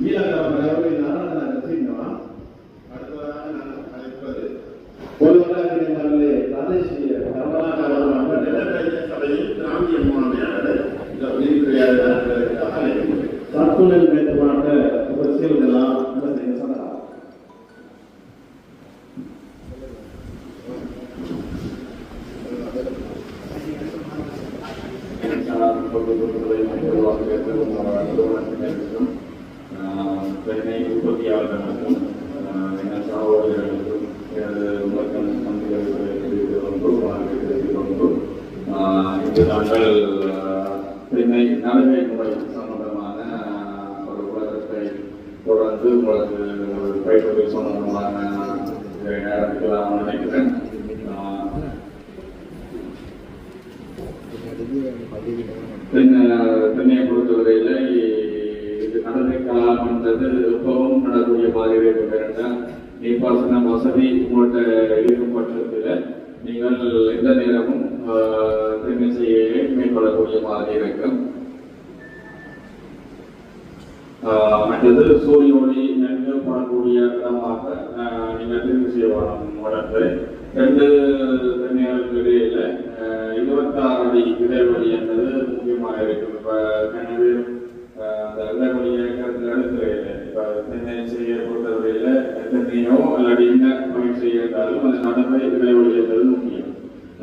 ஈழக்கார தலைவரை நாராயண சிங்கமா அடுத்ததாக நான் அழைப்பது பொதுவாக பிராதேசிய கர்நாடக நிலக்கரிய சபையில் திராவிட மாநில இந்த மேற்கொண்ட பெண்ணை நலமை முறை சம்பந்தமான ஒரு உலகத்தை தொடர்ந்து உங்களுக்கு ஒரு பயிற்சி சம்பந்தமான இதை நினைக்கிறேன். தென்னையை பொறுத்தவரையில் இது நடந்திருக்கலாம் என்றது ரொம்பவும் நடக்கூடிய மாதிரி இருக்க நீர்ப்பாசன வசதி உங்கள்கிட்ட இருக்கும் பட்சத்தில் நீங்கள் எந்த நேரமும் ஆஹ், மேற்கொள்ளக்கூடிய மாதிரி இருக்கும் மற்றது சூரிய ஒளி நன்கு படக்கூடிய இடமாக நீங்கள் தெரிவு வளர்த்து ரெண்டு தனியாருக்கு இடையில இருபத்தாறு அடி இடைவெளி என்பது முக்கியமாக இருக்கும். இப்போ கனவு அந்த இடைவெளியை கருத்தில் எடுத்துறையில் இப்போ தென்னை செய்ய பொறுத்தவரையில் தென்னையோ அல்லது என்ன பயிர் செய்யறாலும் அந்த நடுமை இடைவெளி என்பது முக்கியம்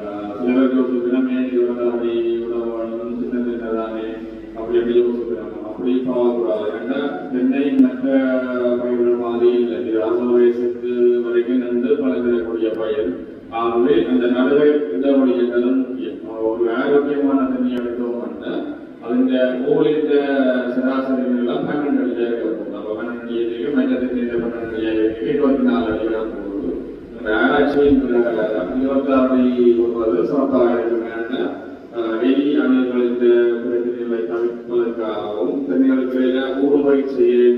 ஆஹ், சில பேர் யோசிக்கிறோம் ஏன் இருபத்தாறு அடி உணவு சின்ன சின்னதானே அப்படி எப்படி யோசிக்கிறாங்க அப்படி போகக்கூடாது ஏன்னா தென்னை மற்ற பயிர்கள் மாதிரி இல்லை இது அறுபது வயசுக்கு வரைக்கும் நன்று பலதரக்கூடிய பயிர் ஆகவே அந்த நடுவை இடைவெளி என்பது முக்கியம் ஒரு ஆரோக்கியமான தண்ணி எடுத்தோம்னா அதுங்க ஊழித்த சராசரி எல்லாம் பன்னெண்டு அடியாக இருக்கும் நம்ம பன்னெண்டு அடிக்கு மற்ற தண்ணி பன்னெண்டு அடியாக இருபத்தி நாலு அடியாக போகுது அந்த ஆராய்ச்சியின் இருபத்தாறு அடி ஒன்பது சொத்தாயிரத்து மேலே வெளி அணில்களின் பிரச்சனைகளை தவிர்ப்பதற்காகவும்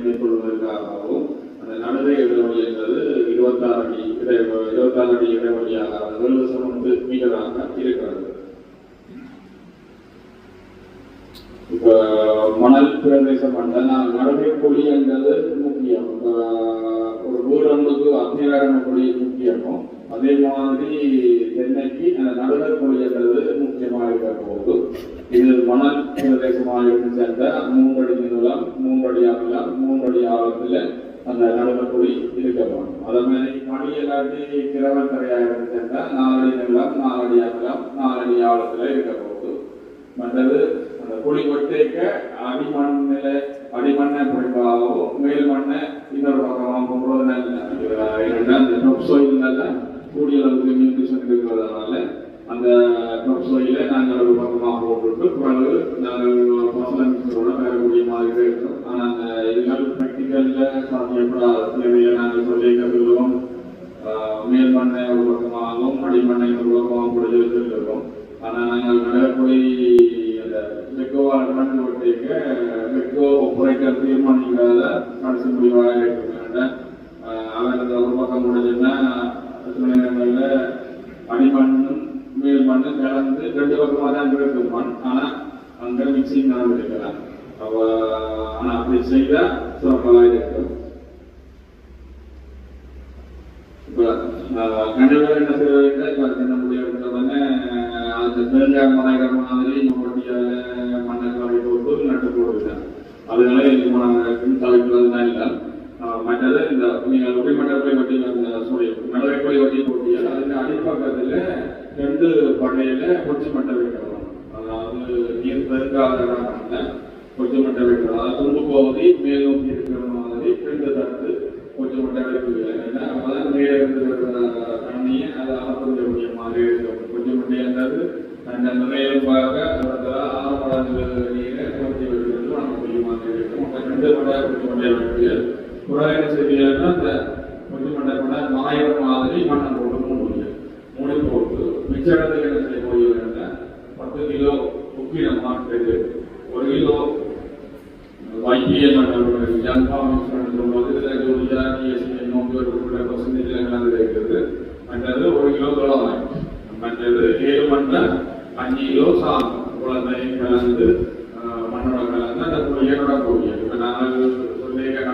மேற்கொள்வதற்காகவும் அந்த நடுவே இடைவெளி என்பது இருபத்தாறு அடி இடைவெளி இருபத்தாறு அடி இடைவெளியாக வெள்ளு சமந்து மீட்டராக இருக்கிறது இப்போ மணல் பிரதேசம் நான் நடுவே குழி என்பது முக்கியம் இப்ப ஒரு வீரம்புக்கு அத்தியாரம் குழி முக்கியமோ அதே மாதிரி தென்னைக்கு அந்த நடுவே முக்கியமாக இருக்க போகுது. இது மணல் பிரதேசமாக இருந்து சேர்ந்த மூன்றடி நிலம் மூன்றடி அகலம் மூன்றடி ஆழத்தில் அந்த நடுவே இருக்க வேண்டும் அதே மாதிரி மணி எல்லாத்தையும் கிழவன் கரையாக இருந்து சேர்ந்த நாலடி நிலம் நாலடி அகலம் நாலடி ஆழத்தில் இருக்க போகுது. மற்றது அந்த குழி ஒட்டேக்க அடிமண்ணில் அடிமண்ணை பிடிப்பாகவும் மேல் மண்ணை இன்னொரு பக்கமாக போடுறது நல்ல ஏன்னா அந்த டொப் சோயில்னால கூடிய அளவுக்கு நியூட்ரிஷன் இருக்கிறதுனால அந்த டொப் நாங்கள் ஒரு பக்கமாக போட்டுட்டு பிறகு நாங்கள் மசாலா பெறக்கூடிய மாதிரி இருக்கும். ஆனால் அந்த இதனால் ப்ராக்டிக்கலில் சாத்தியப்படாத தேவையை நாங்கள் சொல்லி கற்றுக்கிறோம் மேல் மண்ணை ஒரு பக்கமாகவும் அடிமண்ணை ஒரு பக்கமாக கூட வச்சிருக்கிறோம் ஆனால் நாங்கள் நடக்கக்கூடிய அந்த மெக்கோவா கணக்கு ஒட்டிக்க மெக்கோ ஒப்பரேட்டர் தீர்மானிக்காத கடைசி முடிவாக இருக்கிறாங்க அவர் அந்த ஒரு பக்கம் முடிஞ்சுன்னா சில நேரங்களில் அடிமண்ணும் மேல் மண்ணும் கலந்து ரெண்டு பக்கமாக தான் இருக்கும் மண் ஆனால் அங்கே மிக்சிங் நடந்திருக்கலாம் அப்போ ஆனால் அப்படி செய்தால் சிறப்பாக இருக்கும். இப்போ கண்டிப்பாக என்ன செய்ய வேண்டும் இப்போ நம்முடைய அந்த தேங்காய் மலைகள் மாதிரி நம்மளுடைய மண்ணை போட்டு நட்டு போடுவேன் அதனால இது மனதின் தவிர்க்கிறது தான் இல்லை. மற்றது இந்த நீங்கள் உரிமட்டத்தை வட்டி அந்த சாரி நடவைப்படி வட்டி போட்டியல் அதில் அடிப்பக்கத்தில் ரெண்டு படையில கொச்சி மட்டை வைக்கணும் அதாவது நீர் பெருக்காத இடம் கொச்சி மட்டை வைக்கணும் அதாவது தும்பு பகுதி மேல் நோக்கி இருக்கிற மாதிரி ரெண்டு தட்டு கொஞ்சம் மட்டும் வைக்கவில்லை ஏன்னா அப்பதான் மேலே இருந்து இருக்கிற தண்ணியை அதை அளக்கூடிய மாதிரி இருக்கும் கொஞ்சம் மட்டும் என்னது அந்த பார்க்க ஆறு மடங்கு நீரை குறைச்சி வைக்கிறது நமக்கு கொஞ்சம் மாதிரி இருக்கும் ரெண்டு மடங்கு கொஞ்சம் மண்டை வைக்கிறது புறா என்ன செய்யலைன்னா அந்த கொஞ்சம் மண்டை கூட மாதிரி மண்ணை போட்டு மூடி மூடி போட்டு மிச்ச இடத்துக்கு என்ன செய்ய போகிறேன்னா பத்து கிலோ உப்பிடம் மாற்றுறது ஒரு கிலோ YPL நடவடிக்கை ஜல்பாம் சொல்லும்போது இதில் ஜோதியா டிஎஸ்சி நோக்கி ஒரு குறிப்பிட்ட பர்சன்டேஜில் கலந்து இருக்கிறது மற்றது ஒரு கிலோ தொலைவாய் மற்றது ஏழு மண்ணில் அஞ்சு கிலோ சாதம் குழந்தை கலந்து ஆஹ், மண்ணோட கலந்து அந்த குழியோட கூடிய இப்போ நாங்கள் சொல்லியிருக்க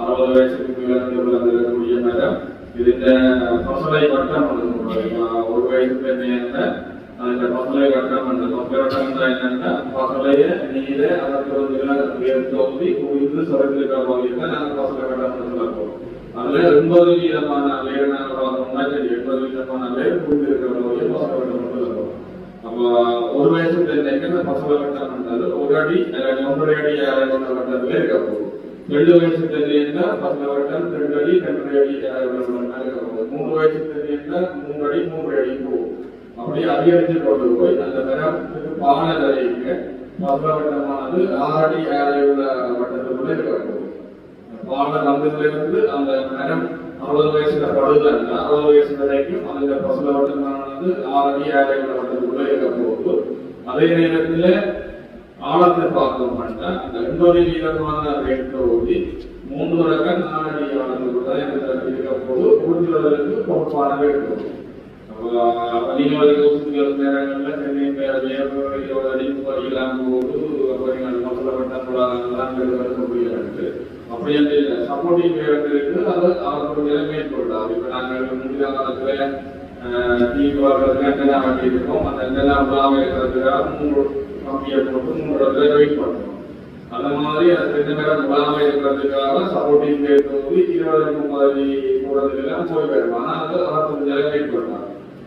அறுபது வயசுக்கு மேல இருக்கக்கூடிய மரம் இதுல பசலை வட்டம் வந்து சொல்றாங்க. ஒரு வயசு பெண்ணு அந்த பசலை வட்டம் வந்து பசலை வட்டம் என்னன்னா பசலைய நீர அதற்கு வந்து தோன்றி உயிர்ந்து சுரக்கிருக்கிற பகுதியில் நாங்கள் பசலை வட்டம் சொல்லுவோம் அதுல எண்பது வீதமான சரி எண்பது வீதமான லேயர் புரிந்திருக்கிற பகுதியில் பசலை அப்போ ஒரு வயசு தெரிஞ்ச பசங்க ஒரு அடி அல்லது ஒன்றரை அடி யாரை கொண்ட வட்டத்துல இருக்க போகும் ரெண்டு வயசு தெரிஞ்சா பசங்க வட்டம் ரெண்டு அடி ரெண்டரை அடி யாரை கொண்ட இருக்க போகுது. மூணு வயசு தெரிஞ்சா மூணு அடி மூன்று அடி போகும். அப்படியே அதிகரித்து கொண்டு போய் அந்த மரத்துக்கு பானை தரைக்கு பசங்க வட்டமானது ஆறு அடி யாரை உள்ள வட்டத்துக்குள்ள இருக்க வாழ்ந்த பானை அந்த மரம் அறுபது வயசுல படுதல்னா அறுபது வயசு வரைக்கும் அந்த பசுல வந்து ஆறு அடி ஏழை வட்டத்துக்குள்ள இருக்க போகுது அதே நேரத்தில் ஆழத்தை பார்த்தோம்னா அந்த எண்பது வீதமான ரேட்டை ஓடி மூன்று ரகம் நாலு அடி ஆழத்துக்குள்ள இருக்க போது கூடுதலுக்கு பொறுப்பான இருக்கும். அதிகமாக யோசிக்கிற நேரங்கள்ல சென்னை வேறு இருபது அடி முப்பது இல்லாம நீங்கள் மசாலா வட்டம் வரக்கூடிய அப்படி சப்போர்ட்டிங் பேரண்ட் இருக்கு அது அவர்களுடைய மேற்கொள்ளாது இப்ப நாங்கள் முந்தைய காலத்துல டிவி வர்றதுக்கு வண்டி இருக்கோம் அந்த antenna இருக்கிறதுக்காக மூணு கம்பியை போட்டு இடத்துல வெயிட் பண்ணுறோம். அந்த மாதிரி அந்த ரெண்டு நேரம் விழாம இருக்கிறதுக்காக சப்போர்ட்டிங் வேர் வந்து இருபது முப்பது போடுறதுக்கெல்லாம் போய் வரும். ஆனால் அது அவர் கொஞ்சம் வெயிட் பண்ணுறாங்க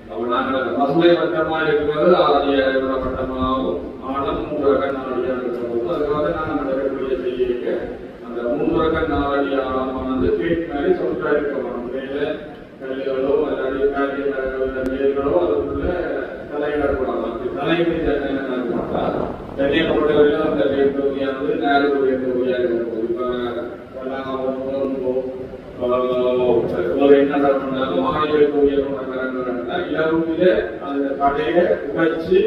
அப்ப நாங்கள் பசுமை வட்டமா இருக்கிறது ஏழு வட்டமாகவும் ஆடம் மூன்று ரக நாடியாக இருக்கிறது அதுக்காக நாங்கள் நடக்கக்கூடிய செய்ய அந்த மூன்று ரக நாடி ஆழமானது கேட் மாதிரி சொந்தா இருக்க வேணும் மேலே கல்லுகளோ அல்லாடி மேலே மேல்களோ அதுக்குள்ள தலையிடக்கூடாது அப்படி தலையிட்டு என்ன தெரியப்பட்டவர்கள் அந்த வேர் தொகுதியானது நேர வேர் தொகுதியாக இருக்கும் இப்போ ஒரு என்ன பண்ணாலும் ஆணையர் கோயில் கொண்டாடுறாங்கன்னா இரவுல அந்த கடையை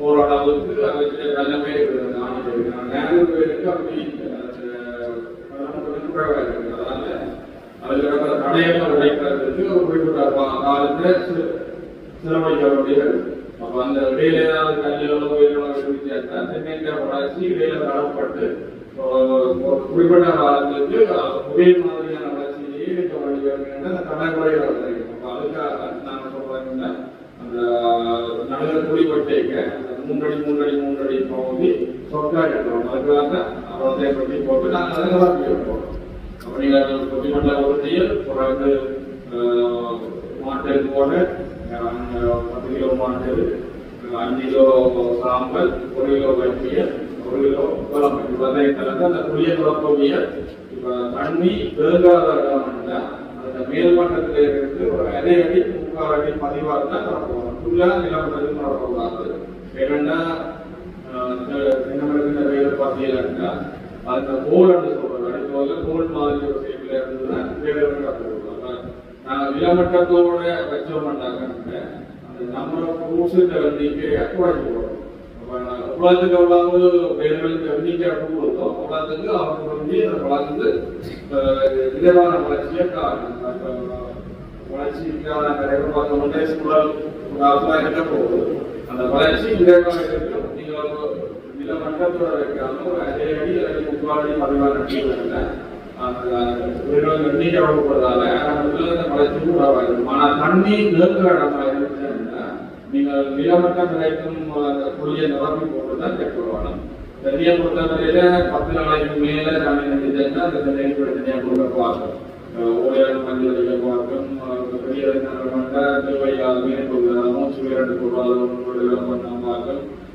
ஓரளவுக்கு அதுக்கு நல்லமே நேரம் பேருக்கு அப்படி அதுல உடைக்கிறதுக்கு ஒரு குறிப்பிட்ட சிரமிக்க அப்ப அந்த இடையில ஏதாவது கல்லிலோ உயிரினோ அந்த தென்னைக்காய் வளர்ச்சி வேலை தடப்பட்டு ஒரு குறிப்பிட்ட காலத்துக்கு ஒரே மாதிரியான வளர்ச்சியிலேயே இருக்க வேண்டிய வளர்க்கும் அப்ப அதுக்காக நாங்க சொல்றாங்கன்னா அந்த நடுவில் குடிபட்டேக்க மூன்றடி மூன்றடி மூன்றடி பகுதி சொக்கா எடுக்கிறோம் அதுக்காக போட்டு நாங்கள் அதை வளர்ச்சி உறுதியில் பிறகு மாட்டு போட பத்து கிலோ மாட்டு அஞ்சு கிலோ சாம்பல் ஒரு கிலோ ஒரு கிலோ குழம்பு. இப்பதான் கலந்து அந்த புளிய குழம்புடைய இப்ப தண்ணி வேகாத இடம்னா அந்த மேல்மட்டத்துல இருந்து ஒரு அரை அடி முக்கால் அடி பதிவாக தான் நடக்கும் ஃபுல்லா நிலமட்டத்துக்கு நடக்கக்கூடாது ஏன்னா சின்னமரத்தின் வேலை பார்த்தீங்கன்னா அந்த கோல்னு சொல்றது அடிப்போல கோல் மாதிரி ஒரு ஷேப்ல இருந்ததுன்னா வேலை நடக்கும் நாங்கள் நிலமட்டத்தோட வச்சோம்னாங்க அந்த நம்பர் ஆஃப் ஃப்ரூட்ஸுக்கு எண்ணிக்கையை குறைச்சு போடுறோம் குளத்துக்கு எவ்வளவு வேர்களுக்கு எண்ணிக்கை கொடுத்தோம். குளத்துக்கு அவங்க வந்து அந்த குளத்துக்கு விதமான வளர்ச்சியை வளர்ச்சி வளர்ச்சிக்கான நிறைய பார்த்தோம்னா அதெல்லாம் இருக்க போகுது. அந்த வளர்ச்சி விதமாக இருக்கும் நீங்கள் நில மட்டத்தோட ஒரு அடி அல்லது அடி அந்த உயிரிழந்த எண்ணிக்கை அந்த வளர்ச்சி உருவாகும் ஆனால் தண்ணி நிறுத்துற இடமா இருந்துச்சுன்னா நீங்கள் நிலமட்டம் அந்த புளியை நிரப்பி போட்டு தான் கேட்கணும் தண்ணியை பொறுத்தவரையில பத்து நாளைக்கு மேல தண்ணி நினைச்சதுன்னா அந்த தண்ணியை கூட கொடுக்க ஓயாத மஞ்சள் வைக்க பெரிய திருவையால் மீன் மூச்சு விரட்டு கொடுக்காத பண்ண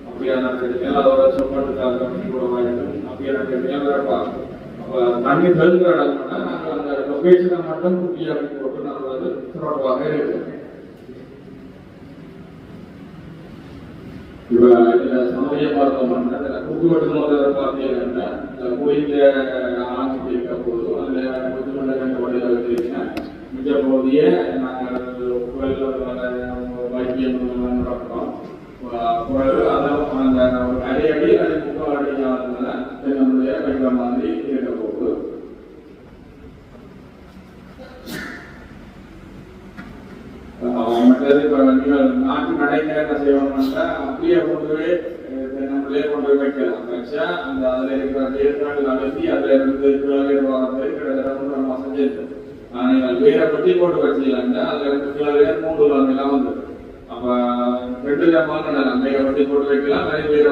அப்படியான அதோட கூட வாங்கிடும் அப்படியான பிரச்சனை பார்க்கும் அப்ப தண்ணி தருகிற இடம்னா நாங்கள் அந்த லொகேஷனை மட்டும் குட்டியாக போட்டு நம்ம வந்து சிறப்பாக இருக்கு இப்ப இதுல சமயம் பார்த்தோம்னா இதுல குக்குவட்டு முதல்ல பார்த்தீங்கன்னா இந்த கோயில ஆரம்பிச்சு இருக்க போது அந்த புத்துமண்ட ரெண்டு வழியில் வச்சிருக்கீங்கன்னா போதிய நாங்கள் கோயிலில் வைத்தியம் நடக்கிறோம் அந்த ஒரு அரை அடி அது முக்கால் அடி ஆனதுனால நம்முடைய வைக்கிற மாதிரி இருக்க போகுது மற்றது இப்போ நீங்கள் நாட்டு நடைமுறை என்ன செய்யணும்னா அப்படியே கொண்டு நம்ம நம்மளே கொண்டு போய் வைக்கலாம். வச்சா அந்த அதில் இருக்கிற தேர்தல் அழுத்தி அதில் இருந்து கிலோமீட்டர் வரது கிட்டத்தட்ட அஜெண்டா நீங்கள் வேற பெட்டி போட்டு வச்சீங்கன்னா அதுல ரெண்டு கிலோ வேறு மூணு கிலோ அப்ப ரெண்டு விதமான நடலாம் வேற போட்டு வைக்கலாம். வேற வேற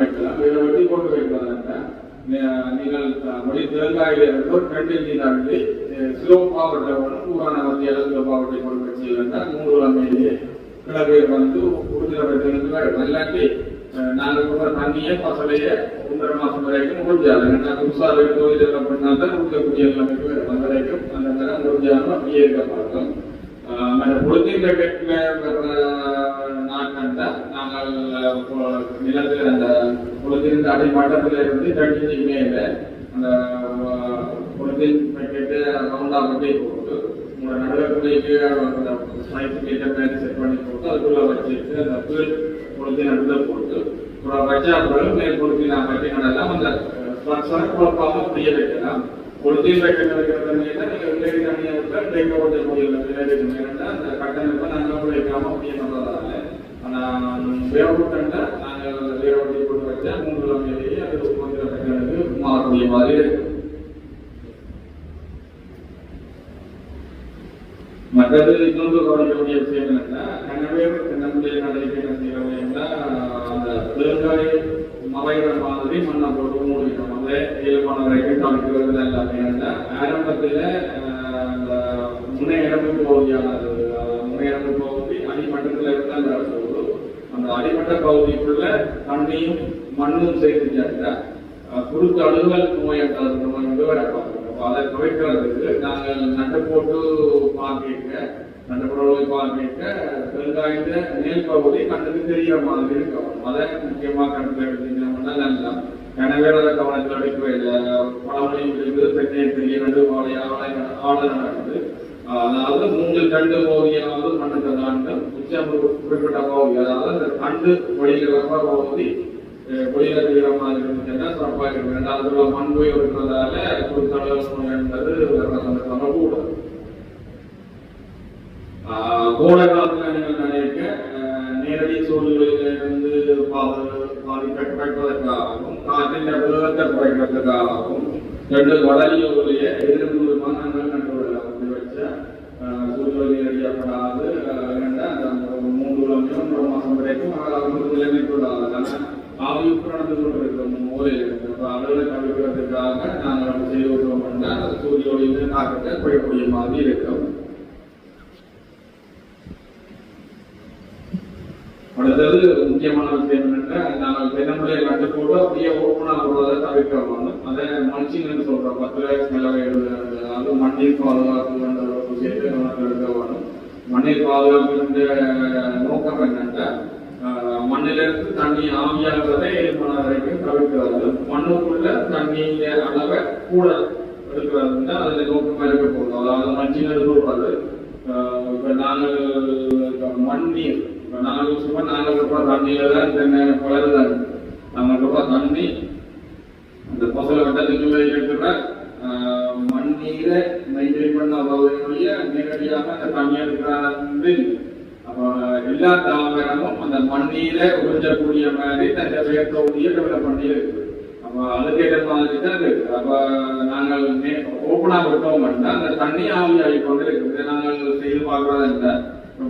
வைக்கலாம். வேற வட்டி போட்டு வைக்கலாம் நீங்கள் மொழி தேங்காயில ரெண்டு இஞ்சி தாண்டி ஸ்லோப்பா வெட்டவனும் ஊரான வத்தியால ஸ்லோப்பா வெட்டி போட்டு வச்சீங்கன்னா வந்து உறுதியை வைக்கிறது வேறு இல்லாட்டி தண்ணியே பசலையே ஒன்றரை மாசம் வரைக்கும் முடிஞ்சாது ஏன்னா புதுசாக வைக்கும் இதெல்லாம் பண்ணா தான் உடுக்கக்கூடிய நிலைமைக்கு வரும் அந்த வரைக்கும் அந்த நேரம் முடிஞ்சாலும் அப்படியே இருக்க மாட்டோம் பொழுதின் பேக்கெட்ல நாட்கண்ட நாங்கள் நிலத்தில் அந்த பொழுதின் அடிமட்டத்தில் இருந்து தண்ணி மேல அந்த பொழுதின் பேக்கெட்டு ரவுண்டா போட்டு போட்டு உங்களோட நடுவர்களுக்கு அந்த சைஸுக்கு ஏற்ற மாதிரி செட் பண்ணி கொடுத்து அதுக்குள்ள வச்சுட்டு அந்த புயல் பொழுது நடுவில் போட்டு அப்புறம் வச்சா பிறகு மேல் பொழுதின் நான் கட்டி நடலாம் அந்த சரக்குழப்பாக புரிய அப்படியே வைக்கலாம். பொழுதின் பேக்கெட் வைக்கிறது நீங்கள் உள்ளே தண்ணியை விட்டா டேக் ஓட்ட முடியல அந்த கட்டமைப்பை நாங்கள் வைக்காம புரிய பண்ணுறதால ஆனால் வேவப்பட்டா நாங்கள் வேவட்டி போட்டு வச்சா மூன்று கிலோமீட்டரையே அது கொஞ்சம் மாறக்கூடிய மாதிரி இருக்கு மற்றது இன்னொரு கவனிக்கக்கூடிய விஷயம் என்னன்னா கனவே நம்முடைய நடைக்கு என்ன செய்யறோம்னா அந்த பெருங்காய் மறைகிற மாதிரி மண்ணை போட்டு மூடிக்கணும் அந்த இயல்பான வரைக்கும் கவனிக்கிறது எல்லாமே ஆரம்பத்தில் அந்த முன்னே இடம்பு பகுதியானது அஹ், முன்னே இடம்பு பகுதி அடிமட்டத்தில் இருந்தால் அந்த போது அந்த அடிமட்ட பகுதிக்குள்ள தண்ணியும் மண்ணும் சேர்த்து சேர்த்துட்டாங்க குறுக்கு அழுகல் நோய் என்ற நோய் வந்து வரப்பாங்க அதை குறைக்கிறதுக்கு நாங்கள் நண்டை போட்டு பார்க்க நண்டை போட்டு பார்க்க பெருங்காயத்த மேல் பகுதி கண்ணுக்கு தெரிகிற மாதிரி இருக்கணும் அதை முக்கியமாக கணக்கில் எடுத்தீங்கன்னா நல்லா எனவே அதை கவனத்தில் எடுக்கவே இல்லை. பழமொழி இருக்குது தென்னை பெரிய நடு வாழை ஆளை நடந்து நடக்குது. அதாவது மூங்கில் கண்டு பகுதியாவது மண்ணுக்கு தாண்டு உச்சம் குறிப்பிட்ட பகுதி அதாவது அந்த கண்டு வழியில் பகுதி. வெளியில இருக்கிற மாதிரி சிறப்பாக இருக்கும் ரெண்டாவது மண் போய் இருக்கிறதால குறுத்தளவு என்பது கூடும் கோடை நீங்கள் நினைக்க அஹ், நேரடி சூழ்நிலையிலிருந்து பாது பாதி கட்டுப்படுவதற்காகவும் குறைக்கிறதுக்காகவும் ரெண்டு வடலியுடைய எதிர்ப்பு மன்னங்கள் நடுவில் அப்படி வச்ச சூழ்நிலை நேரடியாப்படாது அந்த மூன்று கிலோமீட்டர் ஒன்றரை மாசம் வரைக்கும் அவங்க நிலைமைக்குள்ளாது ஆவியுக்கு நடந்து கொண்டிருக்கும் மூலையில் இருக்கிற அளவுல நாங்கள் அப்படி செய்து விட்டோம்னா அந்த சூரிய ஒளியின் தாக்கத்தை குறைக்கூடிய மாதிரி இருக்கும். அடுத்தது முக்கியமான விஷயம் என்னன்னா நாங்கள் தென்னமுறையை கண்டு போட்டு அப்படியே ஓப்பனாக போடுறதை தவிர்க்க வேண்டும். அதை மல்ச்சிங்னு சொல்றோம். பத்து ரூபாய்க்கு அதாவது மண்ணில் பாதுகாப்பு ஒரு விஷயத்தை எடுக்க வேண்டும். மண்ணில் பாதுகாப்பு நோக்கம் என்னன்னா மண்ணிலிருந்து தண்ணி ஆவியாகிறதை ஏற்பன வரைக்கும் தவிர்க்கிறது மண்ணுக்குள்ள தண்ணிய அளவை கூட எடுக்கிறது தான் அதுல நோக்கமா இருக்க போகுது அதாவது மஞ்சள் எடுக்கக்கூடாது இப்போ நாங்கள் மண் நீர் இப்போ நாங்கள் சும்மா நாங்கள் ரொம்ப தண்ணியில தான் தென்னை வளருதான் நாங்கள் ரொம்ப தண்ணி அந்த பசல வட்டத்துக்குள்ள இருக்கிற மண் நீரை மெயின்டைன் பண்ண பகுதியினுடைய நேரடியாக அந்த தண்ணி எடுக்கிறாங்க எல்லா தாவரமும் அந்த மண்ணில உறிஞ்சக்கூடிய மாதிரி தன்னை வேர்க்கக்கூடிய டெவலப் பண்ணி இருக்குது. அப்போ அதுக்கேற்ற மாதிரி தான் இருக்கு அப்ப நாங்கள் ஓப்பனா விட்டோம் அப்படின்னா அந்த தண்ணி ஆவியாகி கொண்டு இருக்குது நாங்கள் செய்து பார்க்கறது இல்லை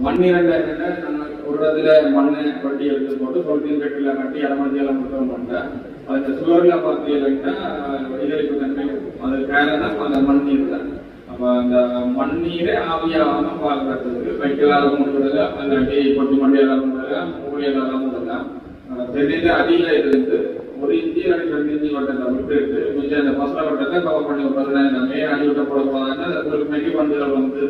மண்ணிரண்ட என்னன்னா நாங்கள் ஒரு இடத்துல மண்ணை வட்டி எடுத்து போட்டு பொருத்தின் கட்டில கட்டி அரைமணியெல்லாம் விட்டோம் பண்ணா அந்த சுவர்ல பார்த்தீங்கன்னா வடிகழிப்பு தன்மை இருக்கும். அது காரணம் அந்த மண்ணீர் தான். அந்த மண்ணீரை ஆவியாகாம பார்க்கறதுக்கு வைக்கலாக முடியல அல்லாட்டி கொட்டி மண்டியால முடியல மூலியலால முடியல தெரிந்த அடியில இருந்து ஒரு இஞ்சி அல்லது ரெண்டு இஞ்சி வட்டத்தை விட்டுட்டு கொஞ்சம் அந்த பசல வட்டத்தை கவர் பண்ணி விடுறதுனா இந்த மே அடி விட்ட போட போதாங்கன்னா அந்த குறுமைக்கு பந்துகள் வந்து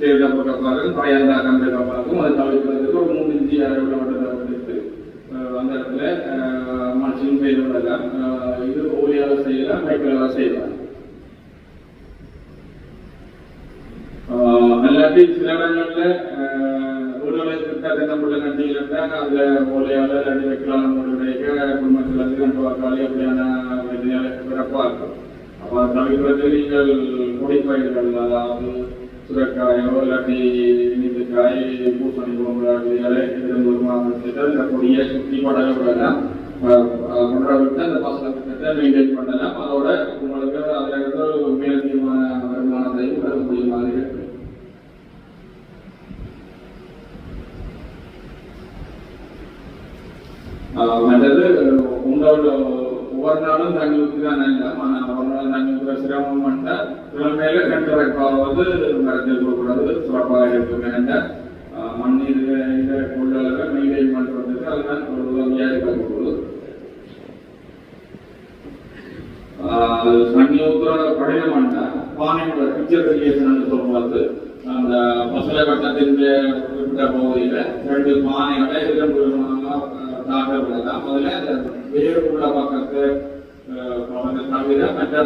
சேர்க்கப்பட்ட பாருங்க பழைய கம்பிட பிறகும் அதை தவிர்க்கிறதுக்கு ஒரு மூணு இஞ்சி அடி விட்ட வட்டத்தை விட்டுட்டு அந்த இடத்துல மனுஷன் செய்ய விடலாம் இது ஓலியால செய்யலாம் மைக்கேலால செய்யலாம். ஆஹ் சில இடங்கள்ல வீடுகளுக்கு தென்னம்புள்ள நட்டி இருந்தால் அதுல ஓலையால ரெண்டு வைக்கலாம். வாக்காளி அப்படியான விதையால இருக்கும். அப்ப அதை நீங்கள் கொடிப்பயிர்கள் அதாவது சுரக்காயோ இல்லாட்டி இனிப்புக்காய் பூசணி போன்ற விதைகளை கொடியை சுற்றி படக விடலாம் விட்டு அந்த பசங்க மெயின்டைன் பண்ணலாம். அதோட உங்களுக்கு அதுல இருந்து ஒரு மேலதிகமான வருமானத்தையும் ஆஹ் மற்றது உங்களோட ஒவ்வொரு நாளும் தண்ணி ஊற்றி தான் நினைக்கலாம் ஆனால் ஒரு நாள் தண்ணி ஊற்றுற சிரமம் மேல கிழமையில ரெண்டு ரெக்காவது மரத்தில் கொடுக்கூடாது சிறப்பாக இருக்கும் ஏன்னா ஆஹ் மண் இந்த கொள்ளளவை மெயின்டைன் பண்றதுக்கு அதுதான் ஒரு உதவியாக இருக்கக்கூடாது தண்ணி ஊற்றுற கடினமானா பானையோட பிக்சர் கிரியேஷன் அந்த மசாலா கட்டத்தின் குறிப்பிட்ட பகுதியில ரெண்டு பானைகளை இரண்டு தாக்கல் முதல்ல அந்த வேறு உள்ள பக்கத்து தவிர மற்ற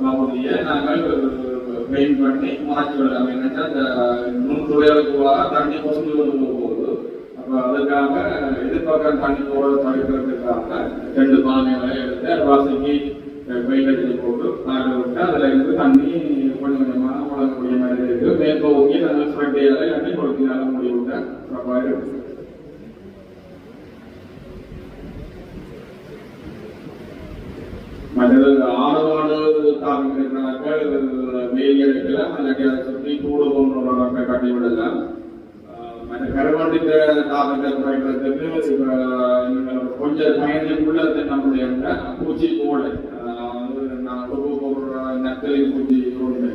பகுதியை நாங்கள் பெயிண்ட் பண்ணி மாற்றி விடலாம் என்னன்னா அந்த நுண்துளைகளுக்கு தண்ணி கொண்டு வந்து போகுது. அப்ப அதுக்காக எதிர்பார்க்க தண்ணி போட தடுக்கிறதுக்காக ரெண்டு பானைகளை எடுத்து வாசிக்கு வெயில் அடிச்சு போட்டு நாடு விட்டு அதுல இருந்து தண்ணி கொஞ்சம் கொஞ்சமாக வளரக்கூடிய மாதிரி இருக்கு. மேற்பகுதியை நாங்கள் ஃப்ரெண்டையால தண்ணி கொடுத்தினால முடிவு விட்ட சிறப்பாக இருக்கு மற்றது ஆணவாடு தாக்குகிறாங்க வெயில் அதை சுற்றி கட்டி விடலாம் மற்ற தாக்கத்தை குறைக்கிறதுக்கு கொஞ்சம் பயணிக்குள்ள நம்முடைய பூச்சி கோடை நான் நக்கலி பூச்சி கோடை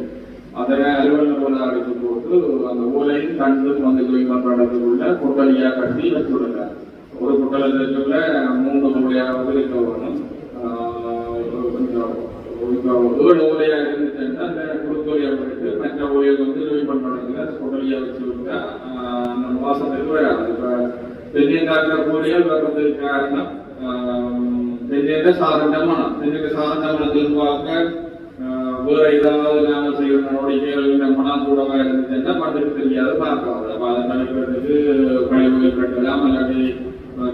அதை அலுவலக போல அடித்து போட்டு அந்த ஓலையும் கண்டு வந்து பண்றதுக்குள்ள கொட்டலியா கட்டி வச்சுடுங்க ஒரு கொட்டலத்துக்குள்ள மூணு மூலையாவது இருக்க வரணும் ஏழு ஓலையா இருந்துச்சுன்னா அந்த குறுக்கோலையா மற்ற வந்து ரிலீவ் பண்றதுல வச்சு விட்டா ஆஹ் அந்த மாசத்துக்கு வராது இப்போ தென்னியங்காக்கிற கூலியல் வர்றதுக்கு காரணம் தென்னியங்க சாதாரணமான தென்னியங்க சாதாரணமான பார்க்க ஆஹ் வேற ஏதாவது நாம செய்யற நடவடிக்கைகள் நம்ம கூடவா இருந்துச்சுன்னா பண்றதுக்கு தெரியாது பார்க்கலாம் அப்ப அதை தடுக்கிறதுக்கு கழிவுகளை கட்டலாம் இல்லாட்டி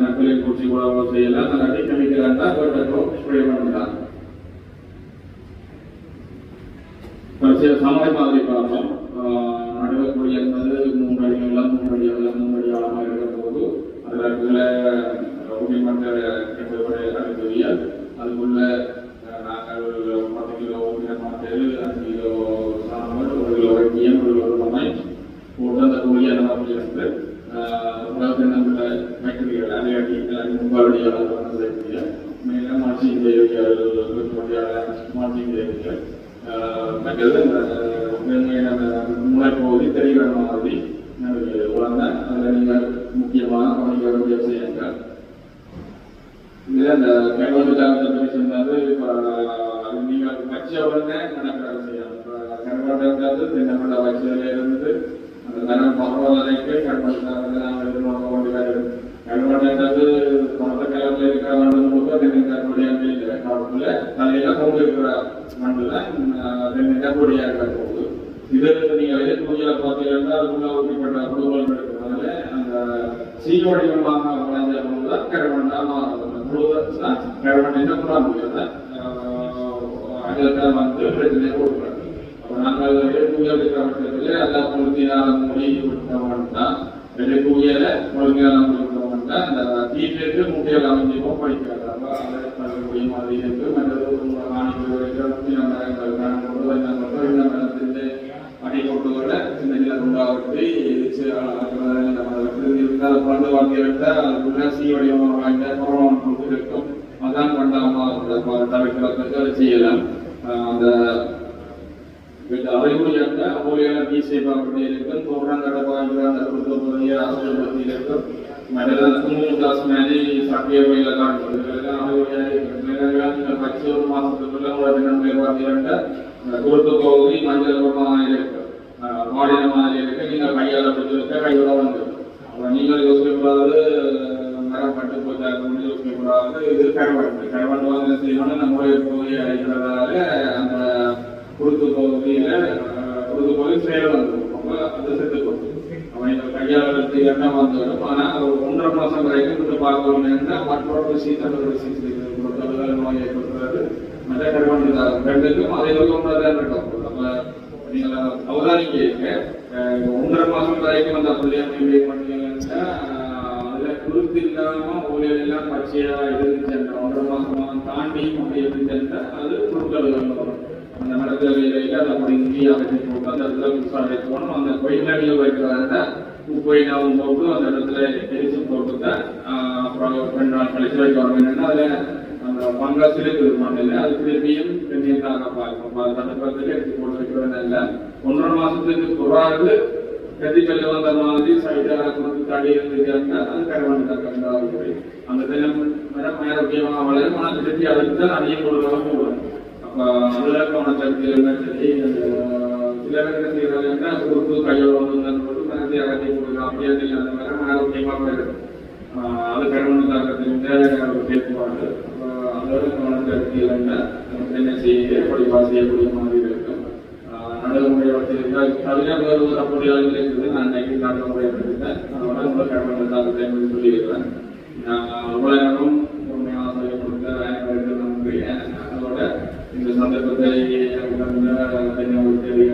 நக்கலை பூச்சி கூட செய்யலாம் இல்லாட்டி கெமிக்கல் ஸ்ப்ரே பண்ணலாம் சில சமாளி மாதிரி பார்ப்போம். நடுவக்கூடிய என்பது மூன்று அடி நீளம் மூன்று அடி அகலம் மூன்று அடி ஆழமாக இருக்கிற போது அதில் உள்ள உரிமன்ற அறிவியல் அதுக்குள்ள நாங்கள் பத்து கிலோ உரிமட்டல் அஞ்சு கிலோ சாம்பல் ஒரு கிலோ வெட்டியம் ஒரு கிலோ மண்ணை போட்டு அந்த கூலியை மாதிரி இருந்து அதாவது நம்மள மெட்டீரியல் அலையாட்டி எல்லாரும் முன்பாடி அளவு செய்யக்கூடிய மேலே மற்றது அந்த முளைப்பகுதி தெரிகிற மாதிரி வளர்ந்த அதில் நீங்கள் முக்கியமாக கவனிக்க வேண்டிய விஷயங்கள் இதில் அந்த கருவாட்டு தாக்கத்தை பற்றி சொன்னது இப்போ நீங்கள் வச்ச உடனே நடக்கிற விஷயம் இப்போ கருவாட்டு தென்னப்பட்ட வச்சதுல இருந்து அந்த தனம் பரவாயில்லைக்கு கருவாட்டு நாங்கள் எதிர்நோக்க வேண்டியதாக கருவாட்டு பணத்தை கலரில் இருக்கிற மண்ணு முழுக்க தென்னைக்காருடைய இல்லை. காலத்தில் தலையில கொண்டு இருக்கிற மண்ணில் தென்னைக்காருடைய இருக்கிற போகுது. இதில் நீங்கள் எதிர் பூஜையில் பார்த்தீங்கன்னா அதுக்குள்ள ஊற்றிப்பட்ட குழுக்கள் இருக்கிறதுனால அந்த சீவடிவமாக வளைஞ்ச பொழுது தான் கருவண்டா முழுவதும் கருவண்டை என்ன முடியாது அதில் வந்து கொடுக்குறாங்க. நாங்கள் இருக்கிற பட்சத்தில் எல்லா முழுமையான விட்டோம்னா அந்த தீட்டுக்கு முட்டையில் அமைஞ்சிப்போம் படிக்கிறாங்க. அப்ப அதை பண்ணக்கூடிய மாதிரி இருக்கு. மற்றது ஆணைக்கு வைக்கிற முக்கிய மரங்கள் காணப்படும் இந்த மட்டும் இந்த மரத்தின் அடிக்கொட்டுகளை சின்ன சின்ன துண்டாவட்டி நம்ம பந்து வாங்கி விட்டால் அதுக்குள்ள சீ வடிவமாக வாங்க கொரோனா கொடுத்து இருக்கும். அதான் பண்ணாம தவிர்க்கிறதுக்கு அதை செய்யலாம் மாதிரி சத்திய வகையில பச்சை ஒரு மாசத்துக்குள்ள உங்களை தினங்களை பார்த்தீங்கன்னா குருத்து பகுதி மஞ்சள் மாதிரி இருக்கு மாடின மாதிரி இருக்கு நீங்க கையால பிடிச்சிருக்க கையோட வந்து அப்புறம் நீங்கள் யோசிக்கக்கூடாது மரம் பட்டு போச்சாக்கணும்னு யோசிக்கக்கூடாது இது கருவாட்டு கருவாட்டு வந்து செய்யணும்னு நம்மளுடைய போய் அடைக்கிறதால அந்த குருத்து பகுதியில அஹ், குருத்து பகுதி செயல் வந்து அது செத்து போகும் இந்த கையால் எடுத்து எண்ணெய் ஆனால் ஒரு ஒன்றரை மாசம் வரைக்கும் விட்டு பார்க்கணும்னா மற்றொரு சீசன் சீசன் கொடுத்தது நோயை கொடுக்குறது மற்ற கருவாட்டு ரெண்டுக்கும் அதே அளவுக்கு ஒன்றா இருக்கும் நம்ம நீங்கள் அவதானிக்க ஒன்றரை மாசம் வரைக்கும் அந்த பிள்ளைய மெயின்டைன் பண்ணீங்கன்னா அஹ், அதுல குருத்து இல்லாம ஊழியர் எல்லாம் பச்சையா இருந்துச்சு ஒன்றரை மாசமா தாண்டி அப்படி இருந்துச்சுன்னா அது குறுக்கல் வரும் அந்த அந்த மரத்தில் வேலையில் அதை முடிஞ்சு அகற்றி போட்டு அந்த இடத்துல புதுசாக வைக்கணும் அந்த கொயினாடியில் வைக்கிறத கொயினாவும் போட்டு அந்த இடத்துல எரிச்சும் போட்டு அப்புறம் ரெண்டு நாள் கழிச்சு வைக்கணும் என்னன்னா அதில் அந்த பங்கஸ் திருமணம் மண்ணில் அது திரும்பியும் தண்ணீராக பார்க்கணும் அது தடுப்பதில் எடுத்து போட்டு வைக்கிறது இல்லை. ஒன்றரை மாசத்துக்கு புறாது கதிக்கல்ல வந்த மாதிரி சைடாக கொடுத்து தடி இருந்துச்சாங்க அது கரவன் தக்காங்க அந்த தினம் மரம் ஆரோக்கியமாக வளரும் ஆனால் திருப்பி அதுக்கு தான் அதிகம் கொடுக்கலாம் போடுவாங்க அப்போ அதில் கவனத்தடுத்து சொல்லி கொடுத்து கையோட வந்து அகற்றி கொடுக்கலாம் அப்படியே இல்லை அந்த மன ஆரோக்கியமாக வரும் ஆஹ் அது கரவன் தாக்கத்தின் கேட்பாடு அதோட கவனம் இல்லைன்னா நமக்கு என்ன செய்ய படிவா செய்யக்கூடிய மாதிரி இருக்கும் நடைமுறை வச்சிருந்தால் கவிஞர் வருவது அப்படியாக இருக்குது நான் நைட்டு நடைமுறை எடுத்துட்டேன் அதோட உங்களை கடமை தாக்கத்தை சொல்லியிருக்கிறேன் நான் sampai berdaya yang benar-benar hanya berdaya